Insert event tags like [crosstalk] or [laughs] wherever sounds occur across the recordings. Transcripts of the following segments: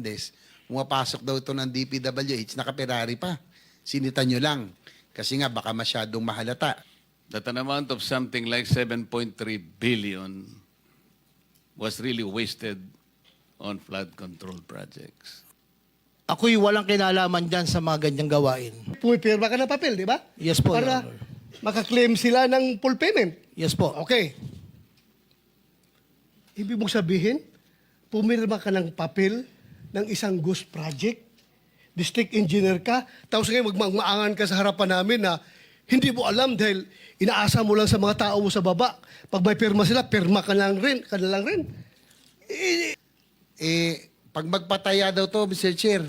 Des, pumapasok daw ito ng DPWH, naka-Ferrari pa. Sinita nyo lang. Kasi nga, baka masyadong mahalata. that an amount of something like 7.3 billion was really wasted on flood control projects. Ako'y walang kinalaman dyan sa mga ganyang gawain. Pumipirma ka ng papel, di ba? Yes po, Para Your Honor. makaklaim sila ng full payment. Yes po. Okay. Ibig mong sabihin, pumirma ka ng papel ng isang ghost project, district engineer ka, tapos ngayon magmamaangan ka sa harapan namin na hindi mo alam dahil inaasa mo lang sa mga tao mo sa baba. Pag may pirma sila, pirma ka lang rin, ka lang rin. Eh, pag magpataya daw to, Mr. Chair,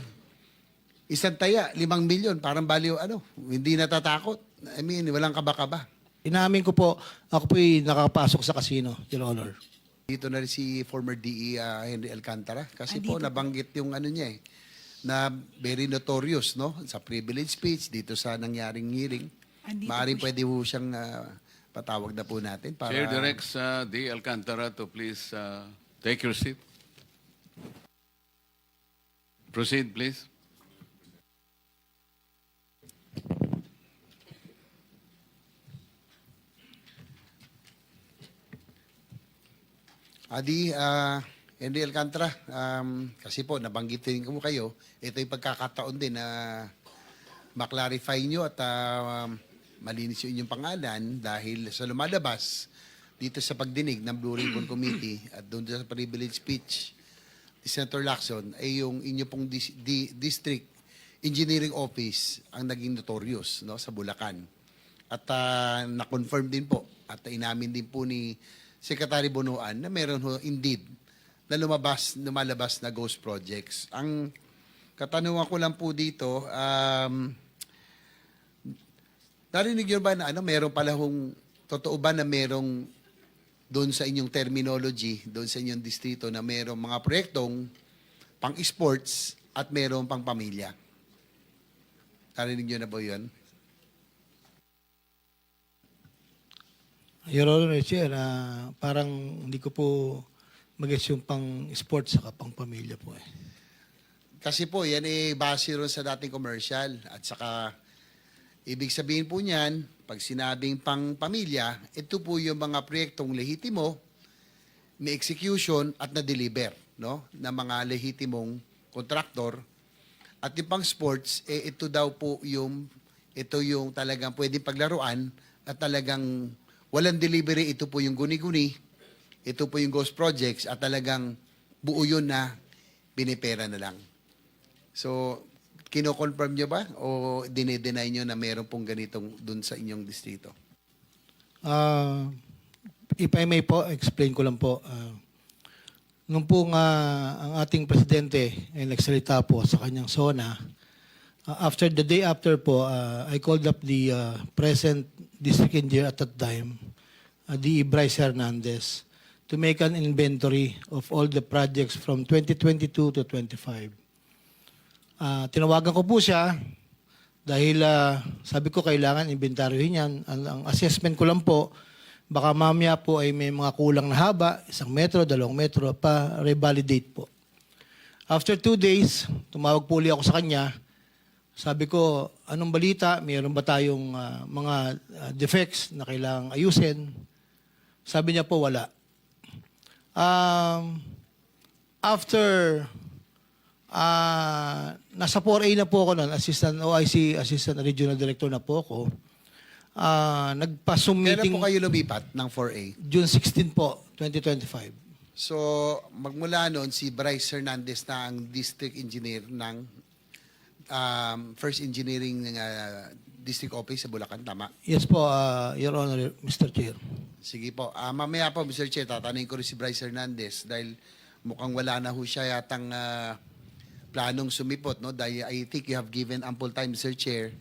isang taya, limang milyon, parang baliw, ano, hindi natatakot. I mean, walang kaba-kaba. Inamin ko po, ako po'y nakapasok sa casino, Your Honor. Dito na rin si former DE ah, Henry Alcantara kasi po nabanggit yung ano niya eh na very notorious no sa privilege speech dito sa nangyaring hearing. Andito Maaaring po pwede po siyang ah, patawag na po natin para Chair directs uh, D. Alcantara to please uh, take your seat. Proceed, please. Adi, ah, Henry Alcantara, um, kasi po, nabanggitin ko kayo, ito yung pagkakataon din na maklarify nyo at ah, malinis yung inyong pangalan dahil sa lumalabas dito sa pagdinig ng Blue Ribbon [clears throat] Committee at doon sa privilege speech ni Senator Lacson ay yung inyo pong dis- di- district engineering office ang naging notorious no, sa Bulacan. At ah, na-confirm din po at inamin din po ni Secretary Bonoan na meron ho indeed na lumabas, lumalabas na ghost projects. Ang katanungan ko lang po dito, um, narinig niyo ba na ano, meron pala hong, totoo ba na merong doon sa inyong terminology, doon sa inyong distrito na merong mga proyektong pang-sports at merong pang-pamilya? Narinig niyo na ba yun? Your Honor, Chair, ah, parang hindi ko po mag yung pang sports saka pang pamilya po eh. Kasi po, yan eh, base ron sa dating commercial. At saka, ibig sabihin po niyan, pag sinabing pang pamilya, ito po yung mga proyektong lehitimo, may execution at na-deliver, no? ng mga lehitimong kontraktor. At yung pang sports, eh, ito daw po yung, ito yung talagang pwedeng paglaruan at talagang walang delivery, ito po yung guni-guni, ito po yung ghost projects at talagang buo yun na binipera na lang. So, kino-confirm nyo ba o dinideny nyo na meron pong ganitong dun sa inyong distrito? Ah, if I may po, explain ko lang po. ah, nung po nga ang ating presidente ay nagsalita po sa kanyang SONA, ah, after the day after po, ah, I called up the ah, present district engineer at that time, uh, the Bryce Hernandez, to make an inventory of all the projects from 2022 to 25. Ah, tinawagan ko po siya dahil ah, sabi ko kailangan inventaryohin yan. Ang, ang assessment ko lang po, baka mamaya po ay may mga kulang na haba, isang metro, dalawang metro, pa revalidate po. After two days, tumawag po ulit ako sa kanya. Sabi ko, anong balita? Mayroon ba tayong ah, mga ah, defects na kailangang ayusin? Sabi niya po, wala. Um, after Ah, nasa 4A na po ako noon, assistant OIC, assistant regional director na po ako. Ah, nagpa-Zoom Kailan meeting po kayo lumipat ng 4A? June 16 po, 2025. So, magmula noon, si Bryce Hernandez na ang district engineer ng um, First Engineering uh, District Office sa Bulacan, tama? Yes po, ah, Your Honor, Mr. Chair. Sige po. Ah, mamaya po, Mr. Chair, tatanungin ko rin si Bryce Hernandez dahil mukhang wala na ho siya yatang ah, planong sumipot. No? Dahil I think you have given ample time, Mr. Chair,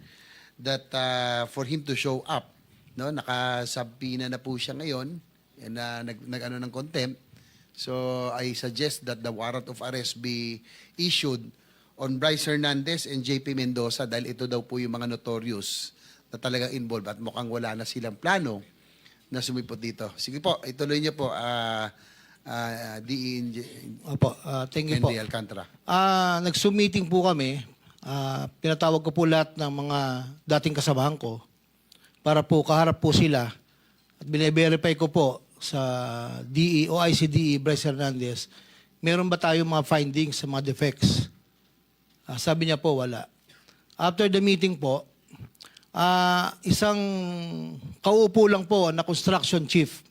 that ah, for him to show up. No? Nakasabina na po siya ngayon na nag, nag ano ng contempt. So I suggest that the warrant of arrest be issued on Bryce Hernandez and JP Mendoza dahil ito daw po yung mga notorious na talagang involved at mukhang wala na silang plano na sumipot dito. Sige po, ituloy niyo po, ah, uh, DE Engi- Opo, ah, thank you po. Henry Alcantara. Ah, nag-Zoom-meeting po kami. Ah, pinatawag ko po lahat ng mga dating kasamahan ko para po kaharap po sila at bine-verify ko po sa DE o ICDE Bryce Hernandez, meron ba tayong mga findings sa mga defects? Ah, sabi niya po, wala. After the meeting po, ah, isang kauupo lang po na construction chief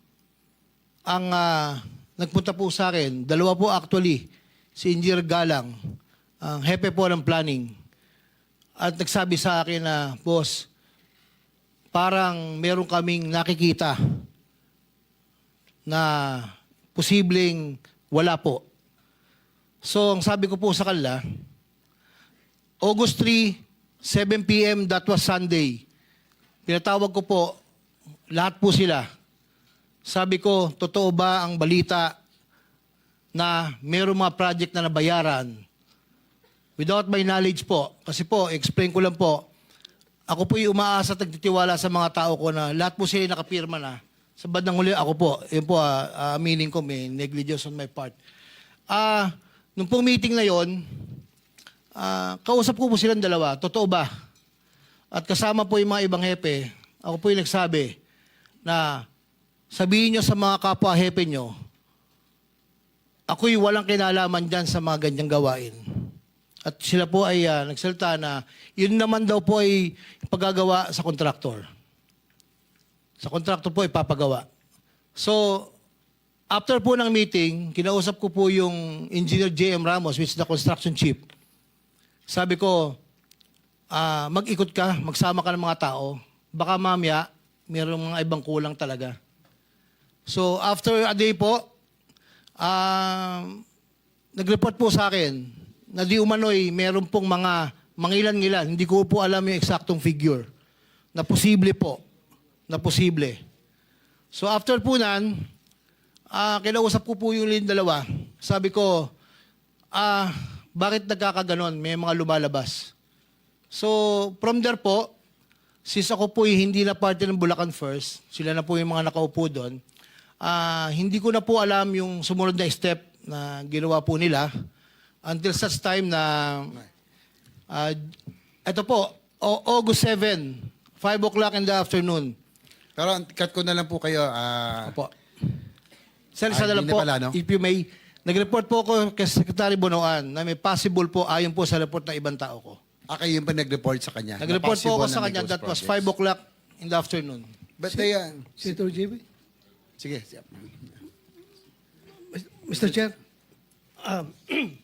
ang ah, nagpunta po sa akin, dalawa po actually, si Engineer Galang, ang hepe po ng planning. At nagsabi sa akin na, boss, parang meron kaming nakikita na posibleng wala po. So, ang sabi ko po sa kanila, August 3, 7 p.m., that was Sunday. Pinatawag ko po, lahat po sila. Sabi ko, totoo ba ang balita na mayroong mga project na nabayaran? Without my knowledge po, kasi po, explain ko lang po, ako po yung umaasa at nagtitiwala sa mga tao ko na lahat po sila nakapirma na. Sa bandang huli, ako po, yun po, ah, ah, aminin ko, may negligence on my part. Ah, nung pong meeting na yon, ah, kausap ko po silang dalawa, totoo ba? At kasama po yung mga ibang hepe, ako po yung nagsabi na sabihin nyo sa mga kapwa hepe nyo, ako'y walang kinalaman dyan sa mga ganyang gawain. At sila po ay ah, nagsalita na yun naman daw po ay pagagawa sa kontraktor. Sa kontraktor po ipapagawa. So, after po ng meeting, kinausap ko po yung Engineer J.M. Ramos, which is the construction chief. Sabi ko, ah, mag-ikot ka, magsama ka ng mga tao. Baka mamaya, mayroong mga ibang kulang talaga. So, after a day po, ah, nag-report po sa akin na di umano'y meron pong mga mangilan-ngilan. Hindi ko po alam yung eksaktong figure. Na posible po. Na posible. So after po nan, ah kinausap ko po yung dalawa. Sabi ko, ah, bakit nagkakaganon? May mga lumalabas. So from there po, since ako po hindi na parte ng Bulacan First, sila na po yung mga nakaupo doon, ah, hindi ko na po alam yung sumunod na step na ginawa po nila until such time na ah, ito po, August 7, 5 o'clock in the afternoon. Pero cut ko na lang po kayo. ah, Opo. Sir, isa na lang po, pala, no? if you may, nag-report po ako kay Secretary Bonoan na may possible po ayon po sa report ng ibang tao ko. ah, kayo yung pa nag-report sa kanya. na Nag-report po ako sa kanya, that was projects. 5 o'clock in the afternoon. But they, ah, Senator JB? sige. Mr. Chair, um, [clears throat]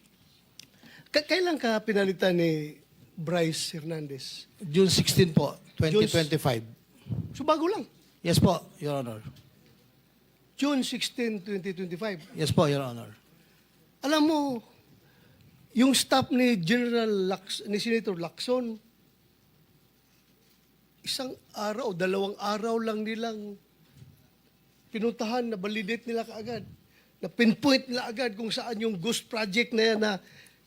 k- kailan ka pinalitan ni Bryce Hernandez? June 16 po, 2025. So bago lang. Yes po, Your Honor. June 16, 2025. Yes po, Your Honor. Alam mo, yung staff ni General Lax, ni Senator Lacson, isang araw, dalawang araw lang nilang pinuntahan na validate nila kaagad. Na pinpoint nila agad kung saan yung ghost project na yan na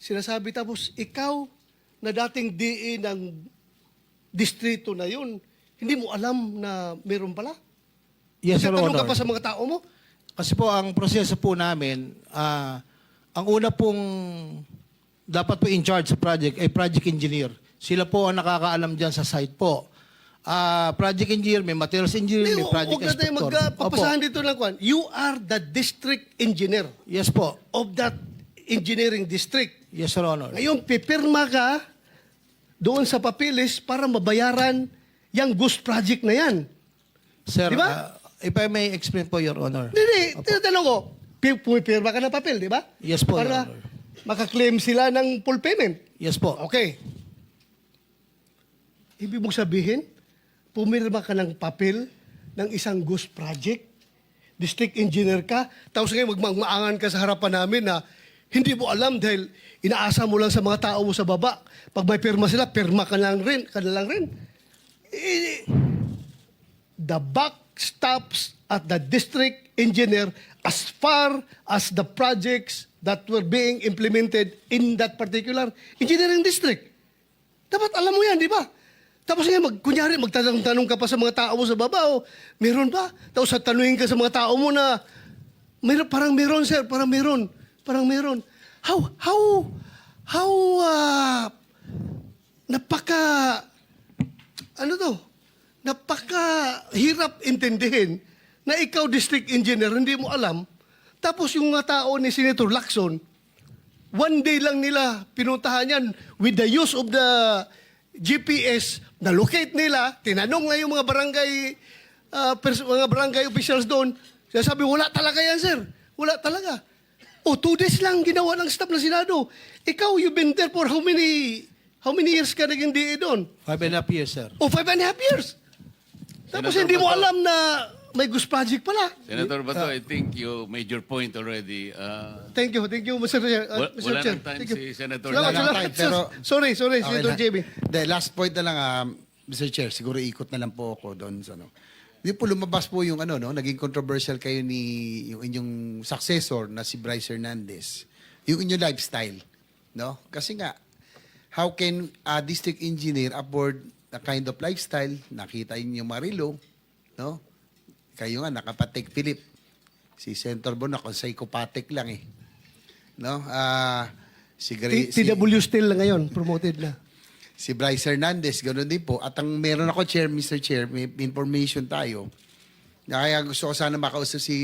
sinasabi. Tapos ikaw na dating DE ng distrito na yun, hindi mo alam na meron pala? Yes, Your Tanong Honor. ka pa sa mga tao mo? Kasi po ang proseso po namin, ah, ang una pong dapat po in charge sa project ay project engineer. Sila po ang nakakaalam dyan sa site po. Ah, project engineer, may materials engineer, Hindi, may project huwag na tayo inspector. magpapasahan dito ng kwan. You are the district engineer. Yes po. of that engineering district. Yes, Your Honor. Ngayon, pipirma ka doon sa papilis para mabayaran yung ghost project na yan. Sir, Di ba? ah, if I may explain po, Your Honor. Hindi, tinatanong ko, pumipirma ka ng papel, di ba? Yes po, Your Para Honor. makaklaim sila ng full payment. Yes po. Okay. Ibig mong sabihin, pumirma ka ng papel ng isang ghost project, district engineer ka, tapos ngayon magmamaangan ka sa harapan namin na hindi mo alam dahil inaasa mo lang sa mga tao mo sa baba. Pag may pirma sila, pirma ka lang rin. Ka na lang rin. Eh, the buck stops at the district engineer as far as the projects that were being implemented in that particular engineering district. Dapat alam mo yan, di ba? Tapos ngayon, mag, kunyari, magtatanong-tanong ka pa sa mga tao sa baba, o meron ba? Tapos tanungin ka sa mga tao mo na, Meron, parang meron, sir. Parang meron. Parang meron. How, how, how, ah, napaka, ano to? Napaka hirap intindihin na ikaw district engineer, hindi mo alam. Tapos yung mga tao ni Senator Lacson, one day lang nila pinuntahan yan with the use of the GPS, na-locate nila, tinanong na yung mga barangay, pers- mga barangay officials doon. Sabi, wala talaga yan, sir. Wala talaga. O, two days lang ginawa ng staff ng Senado. Ikaw, you've been there for how many, how many years ka naging DA doon? Five and a half years, sir. O, five and a half years. Tapos Senator hindi mo Bato. alam na may Goose Project pala. Senator Bato, I think you made your point already. Uh, Thank you, thank you, Mr. Chair. Uh, Wala- Mr. wala Chair. ng time Thank you. si Senator Salamat, Wala salamat. time, pero- Sorry, sorry, Okay Senator na. JB. The last point na lang, um, Mr. Chair, siguro ikot na lang po ako doon sa ano. Di po lumabas po yung ano, no, naging controversial kayo ni yung inyong successor na si Bryce Hernandez. Yung inyong lifestyle, no? Kasi nga, how can a district engineer afford a kind of lifestyle? Nakita niyo Marilo, no? Kayo nga, nakapatek Philip. Si Senator Bon, ako psychopathic lang eh. No? Ah, si, Gre- T- si- TW still na ngayon, promoted na. [laughs] si Bryce Hernandez, ganoon din po. At ang meron ako, Chair, Mr. Chair, may information tayo. Na kaya gusto ko sana makausap si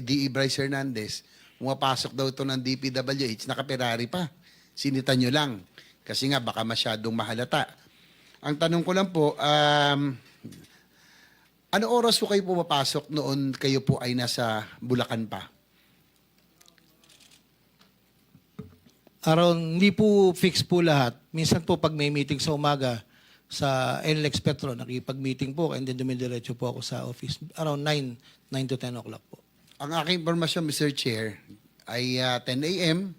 D.E. Bryce Hernandez. Pumapasok daw ito ng DPWH, naka-Ferrari pa. Sinita nyo lang. Kasi nga, baka masyadong mahalata. Ang tanong ko lang po, um, ano oras po kayo pumapasok noon kayo po ay nasa Bulacan pa? Around, hindi po fix po lahat. Minsan po pag may meeting sa umaga sa NLEX Petro, nakipag-meeting po and then dumidiretso po ako sa office. Around 9, 9 to 10 o'clock po. Ang aking informasyon, Mr. Chair, ay ah, 10 a.m.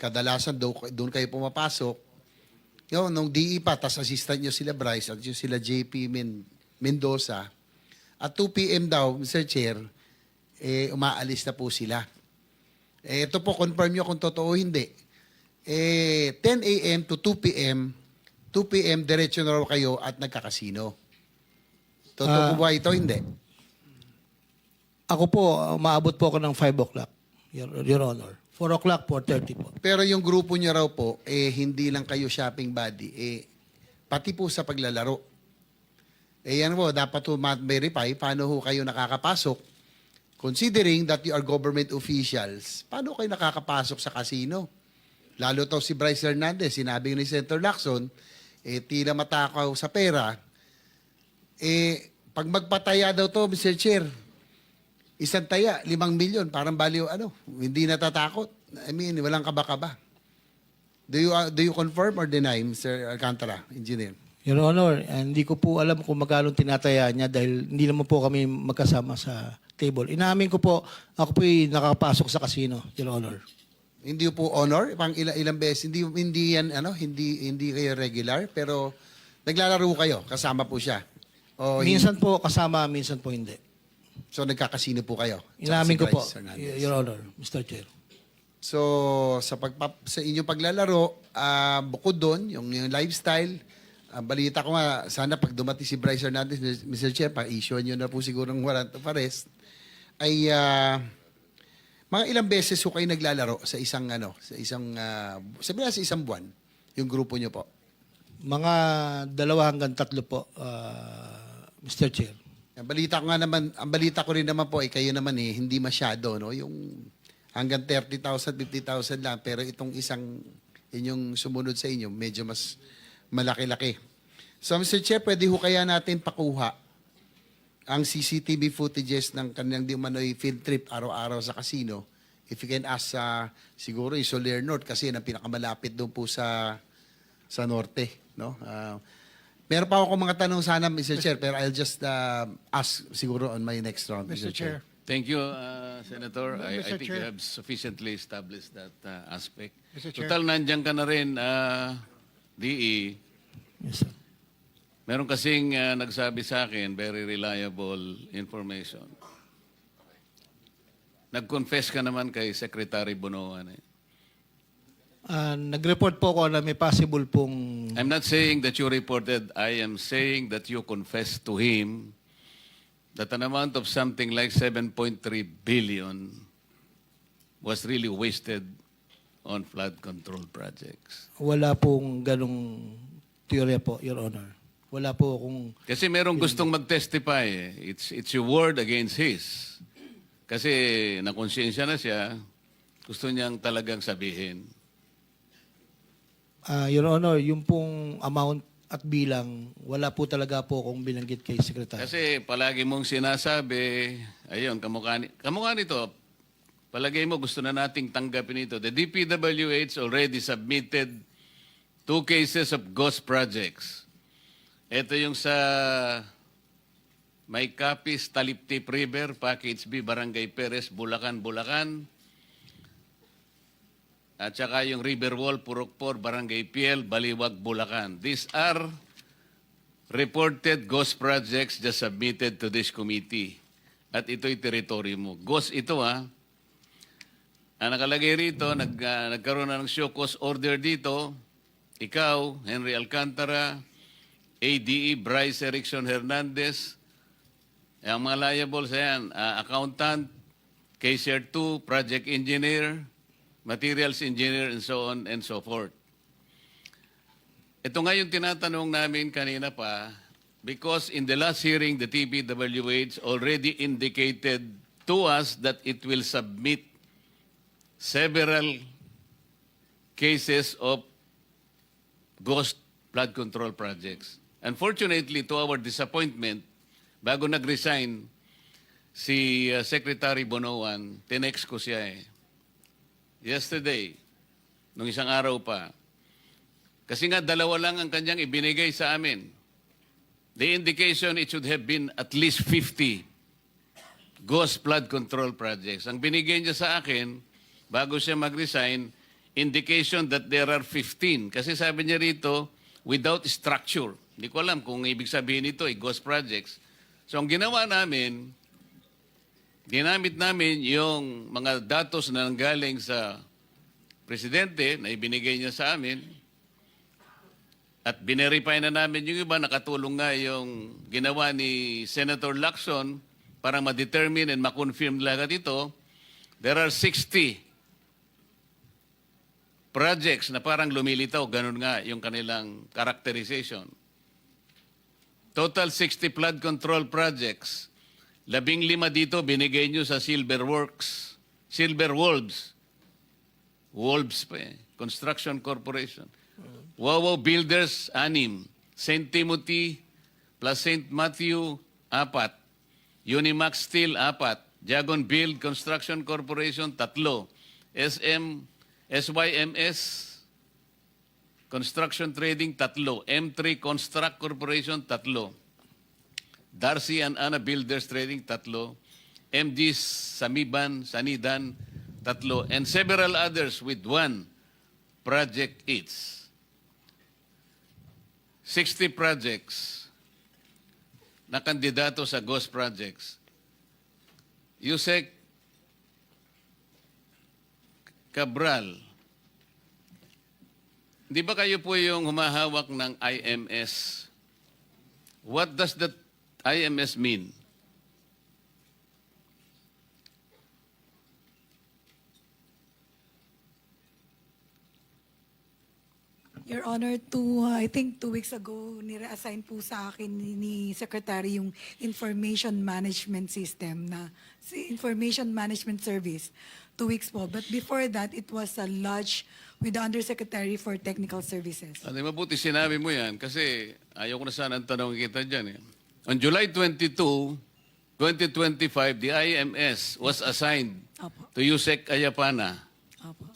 Kadalasan do, doon kayo pumapasok. Yun, nung DE pa, tas assistant nyo sila Bryce at yung sila JP Men- Mendoza. At 2 p.m. daw, Mr. Chair, eh, umaalis na po sila. Eh, ito po, confirm nyo kung totoo hindi. Eh, 10 a.m. to 2 p.m., 2 p.m. diretso na raw kayo at nagkakasino. Totoo Ah. po ba ito? Hindi. Ako po, umaabot po ako ng 5 o'clock, Your, Your Honor. 4 o'clock, 4.30 po. Pero yung grupo niyo raw po, eh, hindi lang kayo shopping buddy, eh, pati po sa paglalaro. Eh, yan po, dapat po ma-verify paano ho kayo nakakapasok. Considering that you are government officials, paano kayo nakakapasok sa casino? Lalo to si Bryce Hernandez, sinabi ni Senator Lacson, eh, tila matakaw sa pera. Eh, pag magpataya daw to, Mr. Chair, isang taya, limang milyon, parang baliw, ano, hindi natatakot. I mean, walang kaba-kaba. Do you, uh, do you confirm or deny, Mr. Alcantara, engineer? Your Honor, hindi ko po alam kung magkano tinataya niya dahil hindi naman po kami magkasama sa table. Inamin ko po, ako po nakapasok sa casino, Your Honor. Hindi po honor, pang ilang, ilang beses, hindi, hindi yan, ano, hindi, hindi kayo regular, pero naglalaro kayo, kasama po siya. O, minsan po kasama, minsan po hindi. So, nagkakasino po kayo? Inamin ko po. Your Honor, Mr. Chair. So, sa pagpap sa inyong paglalaro, ah, bukod doon, yung, yung lifestyle, ang balita ko nga, sana pag dumating si Bryce Hernandez, Mr. Chair, pa-issue nyo na po siguro ng warrant of arrest, ay ah, mga ilang beses ko kayo naglalaro sa isang, ano, sa isang, uh, sabi na sa isang buwan, yung grupo nyo po. Mga dalawa hanggang tatlo po, ah, Mr. Chair. Ang balita ko nga naman, ang balita ko rin naman po, ay kayo naman eh, hindi masyado, no? Yung hanggang 30,000, 50,000 lang, pero itong isang, inyong sumunod sa inyo, medyo mas malaki-laki. So, Mr. Chair, pwede ho kaya natin pakuha ang CCTV footages ng kanilang di umano'y field trip araw-araw sa casino. If you can ask sa siguro yung Soler North kasi yan ang pinakamalapit doon po sa sa norte, no? Ah, meron pa ako mga tanong sana Mr. Chair, pero I'll just uh, ask siguro on my next round Mr. Chair. thank you, uh, Senator. I, I Mr. think Chair. you have sufficiently established that uh, aspect. Mr. Chair. Total, nandiyan ka na rin, uh, DE. Yes, sir. Meron kasing uh, nagsabi sa akin, very reliable information. Nag-confess ka naman kay Secretary Bonoan. Eh. Ah, nag-report po ako na may possible pong I'm not saying that you reported. I am saying that you confessed to him that an amount of something like 7.3 billion was really wasted on flood control projects. Wala pong ganong teorya po, Your Honor. Wala po kung Kasi merong gustong mag-testify. eh. It's, it's your word against his. Kasi nakonsensya na siya, gusto niyang talagang sabihin. Ah, Your Honor, yung pong amount at bilang, wala po talaga po kung binanggit kay Secretary. Kasi palagi mong sinasabi, ayun, kamukha, ni- kamukha nito, palagay mo gusto na nating tanggapin ito. The DPWH already submitted two cases of ghost projects. Ito yung sa May Capis, Taliptip River, Package B, Barangay Perez, Bulacan, Bulacan. At saka yung Riverwall, Purokpor, Barangay Piel, Baliwag, Bulacan. These are reported ghost projects just submitted to this committee. At ito'y teritoryo mo. Ghost ito ha. Ang nakalagay rito, nag, ah, nagkaroon na ng show cause order dito. Ikaw, Henry Alcantara, ADE, Bryce Erickson Hernandez, ang mga liables yan, ah, accountant, Cashier 2, project engineer, materials engineer, and so on and so forth. Ito nga yung tinatanong namin kanina pa, because in the last hearing, the TPWH already indicated to us that it will submit several cases of ghost flood control projects. Unfortunately, to our disappointment, bago nag-resign si uh, Secretary Bonoan, tinext ko siya eh. Yesterday, nung isang araw pa, kasi nga dalawa lang ang kanyang ibinigay sa amin. The indication it should have been at least 50 ghost flood control projects. Ang binigay niya sa akin, bago siya mag-resign, indication that there are 15. Kasi sabi niya rito, without structure. Hindi ko alam kung ibig sabihin ito ay ghost projects. So ang ginawa namin, ginamit namin yung mga datos na nanggaling sa presidente na ibinigay niya sa amin at binerify na namin yung iba, nakatulong nga yung ginawa ni Senator Lacson para ma-determine and ma-confirm lahat ito. There are 60 projects na parang lumilitaw, ganun nga yung kanilang characterization. Total 60 flood control projects. Labing lima dito binigay nyo sa Silver Works, Silver Wolves. Wolves pa eh. Construction Corporation. Wawaw Builders, anim. St. Timothy plus St. Matthew, apat. Unimax Steel, apat. Jagon Build Construction Corporation, tatlo. SM, SYMS, Construction Trading, tatlo. M3 Construct Corporation, tatlo. Darcy and Anna Builders Trading, tatlo. MG Samiban, Sanidan, tatlo. And several others with one project each. 60 projects na kandidato sa ghost projects. Yusek Cabral, di ba kayo po yung humahawak ng IMS? What does that IMS mean? Your Honor, two, uh, I think two weeks ago, nire-assign po sa akin ni, Secretary yung Information Management System na si Information Management Service. Two weeks po. But before that, it was a lodge with the Undersecretary for Technical Services. Ano, mabuti sinabi mo yan kasi ayaw ko na sana ang tanong kita dyan. Eh. On July 22, 2025, the IMS was assigned Apo. to Yusek Ayapana. Apo.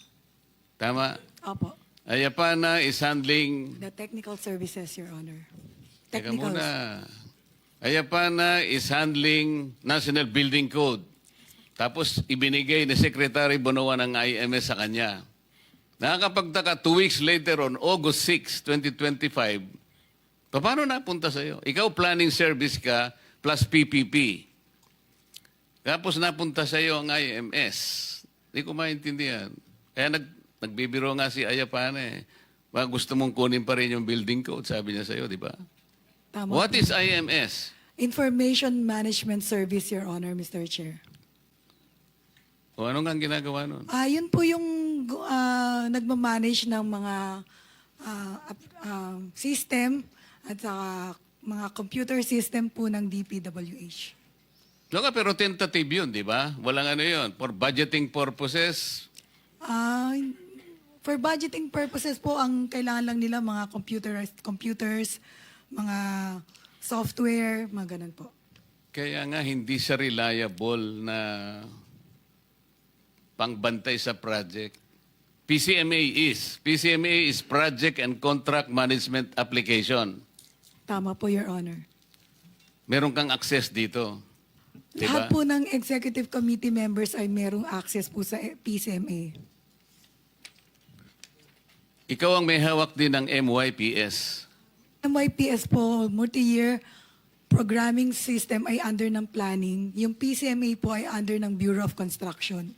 Tama? Apo. Ayapana is handling... The Technical Services, Your Honor. Teka Technicals. muna. Ayapana is handling National Building Code. Tapos ibinigay ni Secretary Bonoan ng IMS sa kanya. Nakakapagtaka, two weeks later on August 6, 2025, paano napunta sa'yo? Ikaw planning service ka plus PPP. Tapos napunta sa'yo ang IMS. Hindi ko maintindihan. Kaya nag, nagbibiro nga si Ayapana eh. Baka gusto mong kunin pa rin yung building code, sabi niya sa'yo, di ba? Tama What po. is IMS? Information Management Service, Your Honor, Mr. Chair. O ano nga ang ginagawa nun? Ah, yun po yung ah, nagmamanage ng mga ap- ah, system at saka mga computer system po ng DPWH. No nga, pero tentative yun, di ba? Walang ano yun. For budgeting purposes, Ah, for budgeting purposes po, ang kailangan lang nila mga computers, computers mga software, mga ganun po. kaya nga hindi siya reliable na pangbantay sa project. PCMA is. PCMA is Project and Contract Management Application. Tama po, Your Honor. Meron kang access dito. Di Lahat po ng executive committee members ay merong access po sa PCMA. Ikaw ang may hawak din ng MYPS. MYPS po, multi-year programming system ay under ng planning. Yung PCMA po ay under ng Bureau of Construction.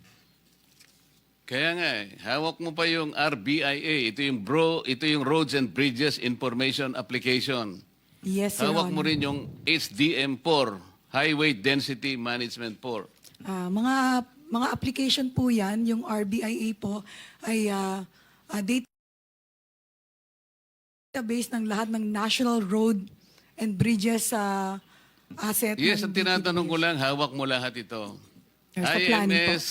Kaya nga, eh, hawak mo pa yung RBIA. Ito yung bro, ito yung Roads and Bridges Information Application. Yes, Your Hawak mo Honor. rin yung HDM4, Highway Density Management 4. Ah, mga mga application po 'yan, yung RBIA po ay ah, ah, database ng lahat ng national road and bridges sa asset Yes, ng ang tinatanong ko lang, hawak mo lahat ito. There's a planning po. IMS,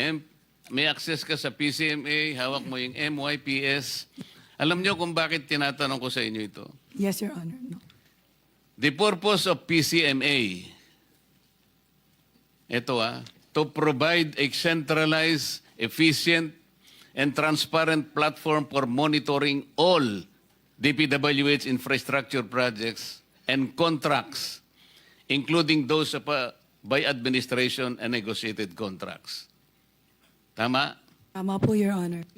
M, may access ka sa PCMA, hawak mo yung MYPS. Alam nyo kung bakit tinatanong ko sa inyo ito? Yes, Your Honor. No. The purpose of PCMA, ito ah, to provide a centralized, efficient, and transparent platform for monitoring all DPWH infrastructure projects and contracts, including those of, uh, by administration and negotiated contracts. Tama? Tama po, Your Honor.